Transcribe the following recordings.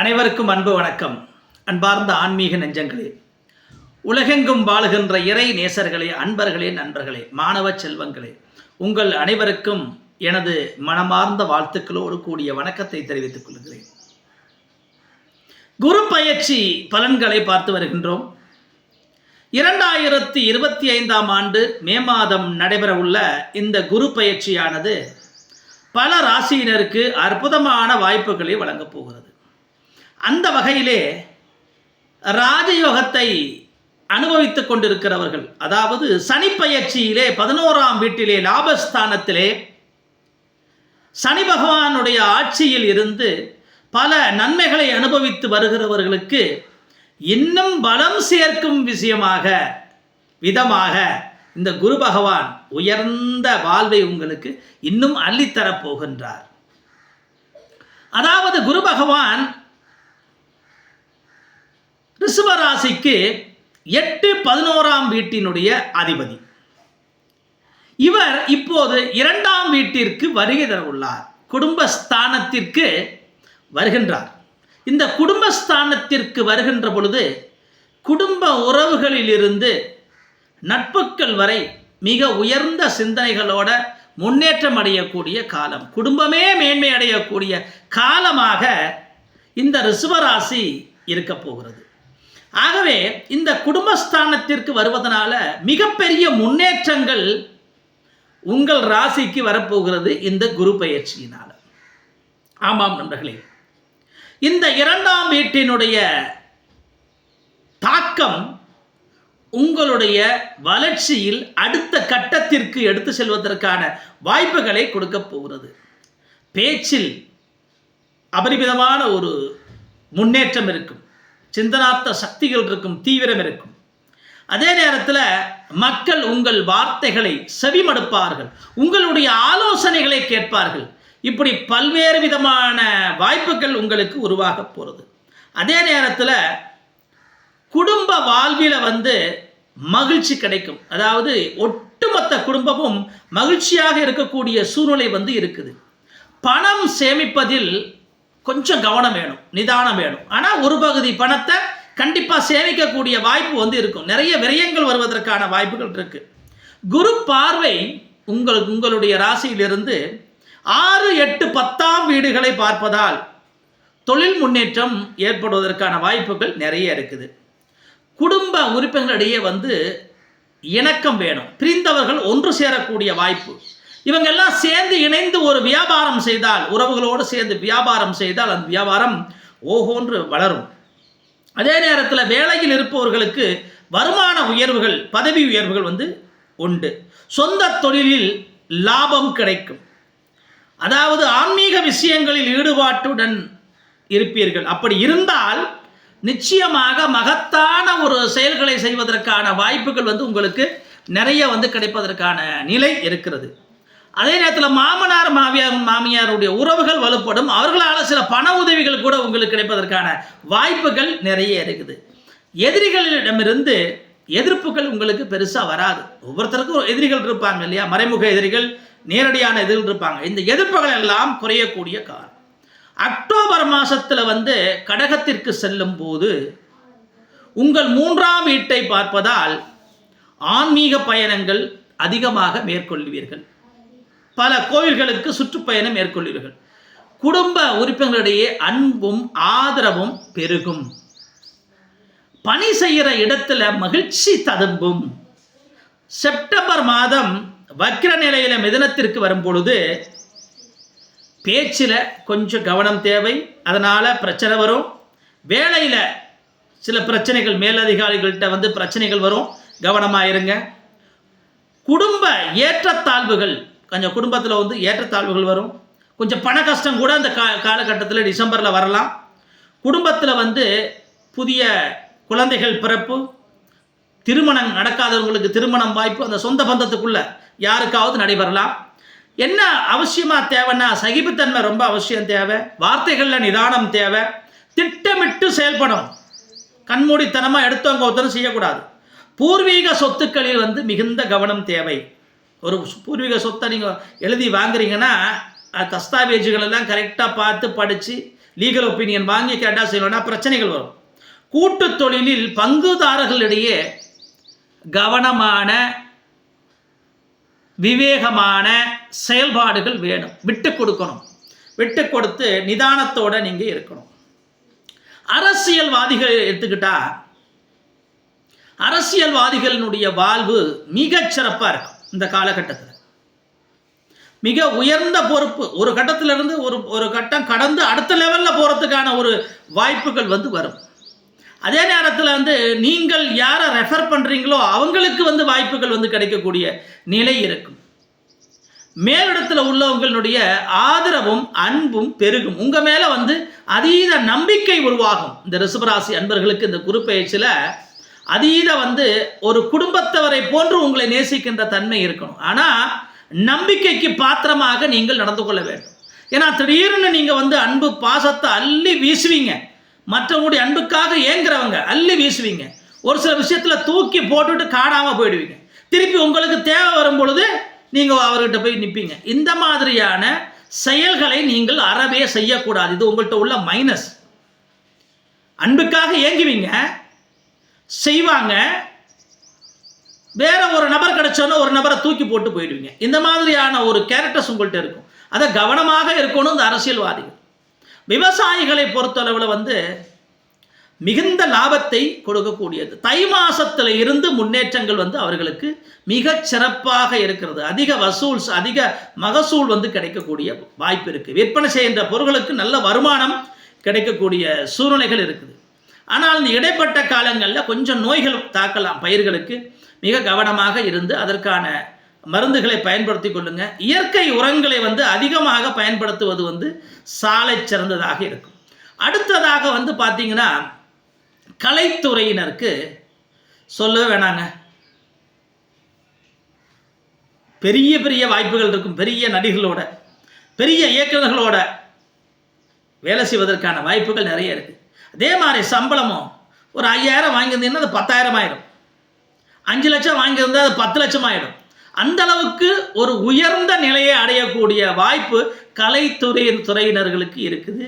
அனைவருக்கும் அன்பு வணக்கம். அன்பார்ந்த ஆன்மீக நெஞ்சங்களே உலகெங்கும் வாழுகின்ற இறை நேசர்களே அன்பர்களே நண்பர்களே மாணவ செல்வங்களே உங்கள் அனைவருக்கும் எனது மனமார்ந்த வாழ்த்துக்களோடு கூடிய வணக்கத்தை தெரிவித்துக் கொள்கிறேன். குரு பயிற்சி பலன்களை பார்த்து வருகின்றோம். இரண்டாயிரத்தி இருபத்தி ஐந்தாம் ஆண்டு மே மாதம் நடைபெறவுள்ள இந்த குரு பயிற்சியானது பல ராசியினருக்கு அற்புதமான வாய்ப்புகளை வழங்கப் போகிறது. அந்த வகையிலே ராஜயோகத்தை அனுபவித்துக் கொண்டிருக்கிறவர்கள் அதாவது சனிப்பயிற்சியிலே பதினோராம் வீட்டிலே லாபஸ்தானத்திலே சனி பகவானுடைய ஆட்சியில் இருந்து பல நன்மைகளை அனுபவித்து வருகிறவர்களுக்கு இன்னும் பலம் சேர்க்கும் விஷயமாக விதமாக இந்த குரு பகவான் உயர்ந்த வாழ்வை உங்களுக்கு இன்னும் அள்ளித்தரப் போகின்றார். அதாவது குரு பகவான் ரிஷபராசிக்கு எட்டு பதினோராம் வீட்டினுடைய அதிபதி. இவர் இப்போது இரண்டாம் வீட்டிற்கு வருகை தரவுள்ளார். குடும்பஸ்தானத்திற்கு வருகின்றார். இந்த குடும்பஸ்தானத்திற்கு வருகின்ற பொழுது குடும்ப உறவுகளிலிருந்து நட்புக்கள் வரை மிக உயர்ந்த சிந்தனைகளோட முன்னேற்றம் அடையக்கூடிய காலம் குடும்பமே மேன்மை அடையக்கூடிய காலமாக இந்த ரிஷபராசி இருக்க போகிறது. ஆகவே இந்த குடும்பஸ்தானத்திற்கு வருவதனால மிகப்பெரிய முன்னேற்றங்கள் உங்கள் ராசிக்கு வரப்போகிறது இந்த குரு பயிற்சியினால். ஆமாம் நண்பர்களே. இந்த இரண்டாம் வீட்டினுடைய தாக்கம் உங்களுடைய வளர்ச்சியில் அடுத்த கட்டத்திற்கு எடுத்து செல்வதற்கான வாய்ப்புகளை கொடுக்க போகிறது. பேச்சில் அபரிமிதமான ஒரு முன்னேற்றம் இருக்கும். சிந்தனார்த்த சக்திகள் இருக்கும் தீவிரம் இருக்கும். அதே நேரத்தில் மக்கள் உங்கள் வார்த்தைகளை செவிமடுப்பார்கள் உங்களுடைய ஆலோசனைகளை கேட்பார்கள். இப்படி பல்வேறு விதமான வாய்ப்புகள் உங்களுக்கு உருவாக போகிறது அதே நேரத்தில் குடும்ப வாழ்வில் வந்து மகிழ்ச்சி கிடைக்கும். அதாவது ஒட்டுமொத்த குடும்பமும் மகிழ்ச்சியாக இருக்கக்கூடிய சூழ்நிலை வந்து இருக்குது. பணம் சேமிப்பதில் கொஞ்சம் கவனம் வேணும் நிதானம் வேணும். ஆனால் ஒரு பகுதி பணத்தை கண்டிப்பாக சேமிக்கக்கூடிய வாய்ப்பு வந்து இருக்கும். நிறைய விரயங்கள் வருவதற்கான வாய்ப்புகள் இருக்கு. குரு பார்வை உங்கள் உங்களுடைய ராசியிலிருந்து ஆறு எட்டு பத்தாம் வீடுகளை பார்ப்பதால் தொழில் முன்னேற்றம் ஏற்படுவதற்கான வாய்ப்புகள் நிறைய இருக்குது. குடும்ப உறுப்பினர்களிடையே வந்து இணக்கம் வேணும். பிரிந்தவர்கள் ஒன்று சேரக்கூடிய வாய்ப்பு. இவங்கெல்லாம் சேர்ந்து இணைந்து ஒரு வியாபாரம் செய்தால் உறவுகளோடு சேர்ந்து வியாபாரம் செய்தால் அந்த வியாபாரம் ஓஹோன்று வளரும். அதே நேரத்தில் வேலையில் இருப்பவர்களுக்கு வருமான உயர்வுகள் பதவி உயர்வுகள் வந்து உண்டு. சொந்த தொழிலில் லாபம் கிடைக்கும். அதாவது ஆன்மீக விஷயங்களில் ஈடுபாட்டுடன் இருப்பீர்கள். அப்படி இருந்தால் நிச்சயமாக மகத்தான ஒரு செயல்களை செய்வதற்கான வாய்ப்புகள் வந்து உங்களுக்கு நிறைய வந்து கிடைப்பதற்கான நிலை இருக்கிறது. அதே நேரத்தில் மாமனார் மாமியார் மாமியாருடைய உறவுகள் வலுப்படும். அவர்களால் சில பண உதவிகள் கூட உங்களுக்கு கிடைப்பதற்கான வாய்ப்புகள் நிறைய இருக்குது. எதிரிகளிடமிருந்து எதிர்ப்புகள் உங்களுக்கு பெருசாக வராது. ஒவ்வொருத்தருக்கும் எதிரிகள் இருப்பாங்க இல்லையா? மறைமுக எதிரிகள் நேரடியான எதிரிகள் இருப்பாங்க. இந்த எதிர்ப்புகள் எல்லாம் குறையக்கூடிய காலம். அக்டோபர் மாதத்தில் வந்து கடகத்திற்கு செல்லும் போது உங்கள் மூன்றாம் வீட்டை பார்ப்பதால் ஆன்மீக பயணங்கள் அதிகமாக மேற்கொள்வீர்கள். பல கோவில்களுக்கு சுற்றுப்பயணம் மேற்கொள்வீர்கள். குடும்ப உறுப்பினர்களிடையே அன்பும் ஆதரவும் பெருகும். பணி செய்கிற இடத்துல மகிழ்ச்சி ததும்பும். செப்டம்பர் மாதம் வக்கிர நிலையில மிதனத்திற்கு வரும் பொழுது பேச்சில் கொஞ்சம் கவனம் தேவை. அதனால் பிரச்சனை வரும். வேலையில் சில பிரச்சனைகள் மேலதிகாரிகள்கிட்ட வந்து பிரச்சனைகள் வரும். கவனமாக இருங்க. குடும்ப ஏற்றத்தாழ்வுகள் கொஞ்சம் குடும்பத்தில் வந்து ஏற்றத்தாழ்வுகள் வரும். கொஞ்சம் பண கஷ்டம் கூட அந்த கா காலகட்டத்தில் டிசம்பரில் வரலாம். குடும்பத்தில் வந்து புதிய குழந்தைகள் பிறப்பு திருமணம் நடக்காதவங்களுக்கு திருமணம் வாய்ப்பு அந்த சொந்த பந்தத்துக்குள்ளே யாருக்காவது நடைபெறலாம். என்ன அவசியமாக தேவைன்னா சகிப்புத்தன்மை ரொம்ப அவசியம் தேவை. வார்த்தைகளில் நிதானம் தேவை. திட்டமிட்டு செயல்படும் கண்மூடித்தனமாக எடுத்தவங்க ஒருத்தரும் செய்யக்கூடாது. பூர்வீக சொத்துக்களில் வந்து மிகுந்த கவனம் தேவை. ஒரு பூர்வீக சொத்தை நீங்கள் எழுதி வாங்குறீங்கன்னா தஸ்தாவேஜுகள் எல்லாம் கரெக்டாக பார்த்து படித்து லீகல் ஒப்பீனியன் வாங்கி கேட்டால் செய்யணும்னா பிரச்சனைகள் வரும். கூட்டு தொழிலில் பங்குதாரர்களிடையே கவனமான விவேகமான செயல்பாடுகள் வேணும். விட்டு கொடுக்கணும். விட்டு கொடுத்து நிதானத்தோட நீங்கள் இருக்கணும். அரசியல்வாதிகள் எடுத்துக்கிட்டா அரசியல்வாதிகளினுடைய வாழ்வு மிகச் சிறப்பாக இருக்கும். இந்த காலகட்டத்தில். மிக உயர்ந்த பொறுப்பு ஒரு கட்டத்திலிருந்து ஒரு ஒரு கட்டம் கடந்து அடுத்த லெவலில் போகிறதுக்கான ஒரு வாய்ப்புகள் வந்து வரும். அதே நேரத்தில் வந்து நீங்கள் யாரை ரெஃபர் பண்ணுறீங்களோ அவங்களுக்கு வந்து வாய்ப்புகள் வந்து கிடைக்கக்கூடிய நிலை இருக்கும். மேலிடத்தில் உள்ளவங்களுடைய ஆதரவும் அன்பும் பெருகும். உங்கள் மேலே வந்து அதீத நம்பிக்கை உருவாகும். இந்த ரிசபராசி அன்பர்களுக்கு இந்த குறுப்பெயர்ச்சியில் அதீத வந்து ஒரு குடும்பத்தவரை போன்று உங்களை நேசிக்கின்ற தன்மை இருக்கணும். ஆனால் நம்பிக்கைக்கு பாத்திரமாக நீங்கள் நடந்து கொள்ள வேண்டும். ஏன்னா திடீர்னு நீங்கள் வந்து அன்பு பாசத்தை அள்ளி வீசுவீங்க. மற்றவங்களுடைய அன்புக்காக ஏங்குறவங்க அள்ளி வீசுவீங்க. ஒரு சில விஷயத்தில் தூக்கி போட்டுட்டு காணாமல் போயிடுவீங்க. திருப்பி உங்களுக்கு தேவை வரும் பொழுது நீங்கள் அவர்கிட்ட போய் நிற்பீங்க இந்த மாதிரியான செயல்களை நீங்கள் அறவே செய்யக்கூடாது. இது உங்கள்கிட்ட உள்ள மைனஸ் அன்புக்காக ஏங்குவீங்க. செய்வாங்க. வேற ஒரு நபர் கிடைச்சோன்னா ஒரு நபரை தூக்கி போட்டு போயிடுவீங்க. இந்த மாதிரியான ஒரு கேரக்டர்ஸ் உங்கள்கிட்ட இருக்கும். அதை கவனமாக இருக்கணும் இந்த அரசியல்வாதிகள். விவசாயிகளை பொறுத்தளவில் வந்து மிகுந்த லாபத்தை கொடுக்கக்கூடியது. தை மாசத்தில் இருந்து முன்னேற்றங்கள் வந்து அவர்களுக்கு மிக சிறப்பாக இருக்கிறது. அதிக வசூல்ஸ் அதிக மகசூல் வந்து கிடைக்கக்கூடிய வாய்ப்பு இருக்குது விற்பனை செய்கின்ற பொருட்களுக்கு நல்ல வருமானம் கிடைக்கக்கூடிய சூழ்நிலைகள் இருக்குது. ஆனால் இந்த இடைப்பட்ட காலங்களில் கொஞ்சம் நோய்கள் தாக்கலாம் பயிர்களுக்கு. மிக கவனமாக இருந்து அதற்கான மருந்துகளை பயன்படுத்தி கொள்ளுங்க. இயற்கை உரங்களை வந்து அதிகமாக பயன்படுத்துவது வந்து சாலை சிறந்ததாக இருக்கும். அடுத்ததாக வந்து பார்த்தீங்கன்னா கலைத்துறையினருக்கு சொல்லவே வேணாங்க. பெரிய பெரிய வாய்ப்புகள் இருக்கும். பெரிய நடிகளோட பெரிய இயக்குநர்களோட வேலை செய்வதற்கான வாய்ப்புகள் நிறைய இருக்குது அதே மாதிரி சம்பளமும் ஒரு ஐயாயிரம் வாங்கியிருந்தீங்கன்னா அது பத்தாயிரம் ஆயிடும் அஞ்சு லட்சம் வாங்கியிருந்தால் அது பத்து லட்சம் ஆயிடும் அந்த அளவுக்கு ஒரு உயர்ந்த நிலையை அடையக்கூடிய வாய்ப்பு கலைத்துறை துறையினர்களுக்கு இருக்குது.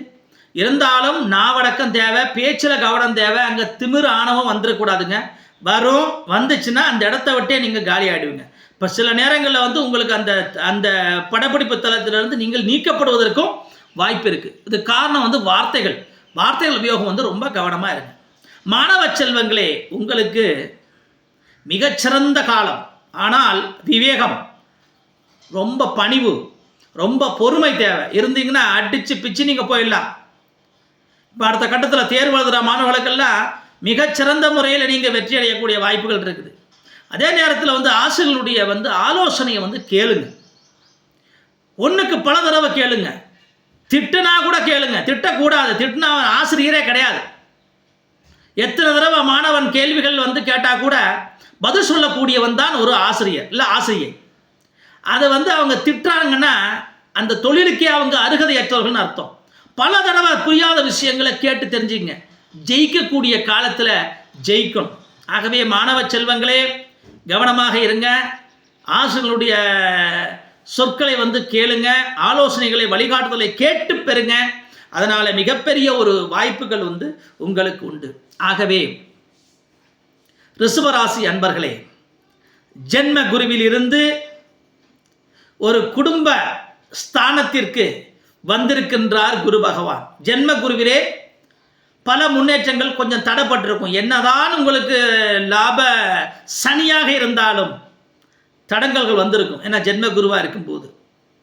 இருந்தாலும் நாவடக்கம் தேவை பேச்சில் கவனம் தேவை அங்கே திமிர் ஆணவம் வந்துடக்கூடாதுங்க வரும் வந்துச்சுன்னா அந்த இடத்த விட்டே நீங்கள் காலி ஆயிடுவீங்க இப்போ சில நேரங்களில் வந்து உங்களுக்கு அந்த அந்த படப்பிடிப்பு தளத்திலிருந்து நீங்கள் நீக்கப்படுவதற்கும் வாய்ப்பு இருக்குது இது காரணம் வந்து வார்த்தைகள். வார்த்தைகள் உபயோகம் வந்து ரொம்ப கவனமாக இருங்க. மாணவ செல்வங்களே உங்களுக்கு மிகச்சிறந்த காலம். ஆனால் விவேகம் ரொம்ப பணிவு ரொம்ப பொறுமை தேவை. இருந்தீங்கன்னா அடித்து பிச்சு நீங்கள் போயிடலாம். இப்போ அடுத்த கட்டத்தில் தேர்வு எழுதுகிற மாணவர்களுக்கெல்லாம் மிகச்சிறந்த முறையில் நீங்கள் வெற்றி அடையக்கூடிய வாய்ப்புகள் இருக்குது. அதே நேரத்தில் வந்து ஆசிரியர்களுடைய வந்து ஆலோசனையை வந்து கேளுங்க. ஒன்றுக்கு பல தடவை கேளுங்க. திட்டுனா கேளுங்க. திட்டக்கூடாது. திட்டினா அவன் ஆசிரியரே கிடையாது. எத்தனை தடவை மாணவன் கேள்விகள் வந்து கேட்டால் கூட பதில் சொல்லக்கூடியவன் தான் ஒரு ஆசிரியர் இல்லை ஆசிரியர் அதை வந்து அவங்க திட்டுறாங்கன்னா அந்த தொழிலுக்கே அவங்க அருகதையற்றவர்கள்னு அர்த்தம். பல தடவை புரியாத விஷயங்களை கேட்டு தெரிஞ்சுங்க. ஜெயிக்கக்கூடிய காலத்தில் ஜெயிக்கணும். ஆகவே மாணவ செல்வங்களே கவனமாக இருங்க. ஆசிரியர்களுடைய சொற்களை வந்து கேளுங்க ஆலோசனைகளை வழிகாட்டுதலை கேட்டு பெறுங்க. அதனால் மிகப்பெரிய ஒரு வாய்ப்புகள் வந்து உங்களுக்கு உண்டு. ஆகவே ரிஷபராசி அன்பர்களே ஜென்ம குருவில் இருந்து ஒரு குடும்ப ஸ்தானத்திற்கு வந்திருக்கின்றார் குரு பகவான். ஜென்ம குருவிலே பல முன்னேற்றங்கள் கொஞ்சம் தடைப்பட்டிருக்கும். என்னதான் உங்களுக்கு லாப சனியாக இருந்தாலும் தடங்கல்கள் வந்திருக்கும். ஏன்னா ஜென்ம குருவாக இருக்கும்போது.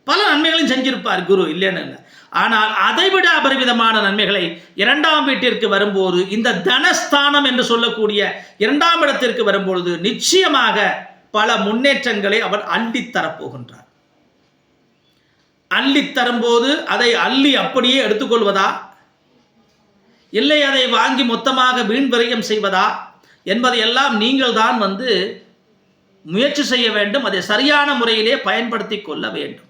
பல நன்மைகளையும் செஞ்சிருப்பார் குரு இல்லைன்னு இல்லை. ஆனால் அதைவிட அபரிவிதமான நன்மைகளை இரண்டாம் வீட்டிற்கு வரும்போது இந்த தனஸ்தானம் என்று சொல்லக்கூடிய இரண்டாம் இடத்திற்கு வரும்பொழுது நிச்சயமாக பல முன்னேற்றங்களை அவர் அள்ளித்தரப்போகின்றார் அள்ளி அள்ளித் தரும்போது அதை அள்ளி அப்படியே எடுத்துக்கொள்வதா? இல்லை அதை வாங்கி மொத்தமாக வீண் விரயம் செய்வதா? என்பதையெல்லாம் நீங்கள் தான் வந்து முயற்சி செய்ய வேண்டும் அதை சரியான முறையிலே பயன்படுத்தி கொள்ள வேண்டும்.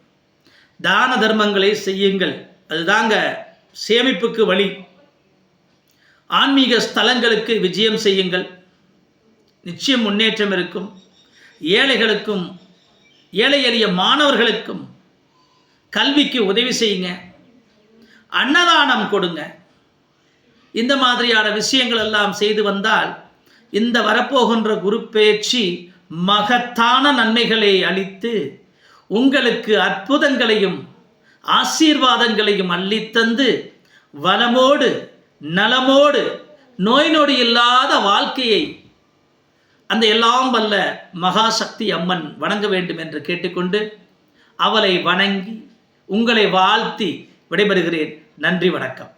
தான தர்மங்களை செய்யுங்கள். அதுதாங்க சேமிப்புக்கு வழி. ஆன்மீக ஸ்தலங்களுக்கு விஜயம் செய்யுங்கள். நிச்சயம் முன்னேற்றம் இருக்கும். ஏழைகளுக்கும் ஏழை எளிய மாணவர்களுக்கும் கல்விக்கு உதவி செய்யுங்க. அன்னதானம் கொடுங்க. இந்த மாதிரியான விஷயங்கள் எல்லாம் செய்து வந்தால் இந்த வரப்போகின்ற குரு பேச்சு மகத்தான நன்மைகளை அளித்து உங்களுக்கு அற்புதங்களையும் ஆசீர்வாதங்களையும் அள்ளித்தந்து வளமோடு நலமோடு நோய் நொடி இல்லாத வாழ்க்கையை அந்த எல்லாம் வல்ல மகாசக்தி அம்மன் வணங்க வேண்டும் என்று கேட்டுக்கொண்டு அவளை வணங்கி உங்களை வாழ்த்தி விடைபெறுகிறேன். நன்றி வணக்கம்.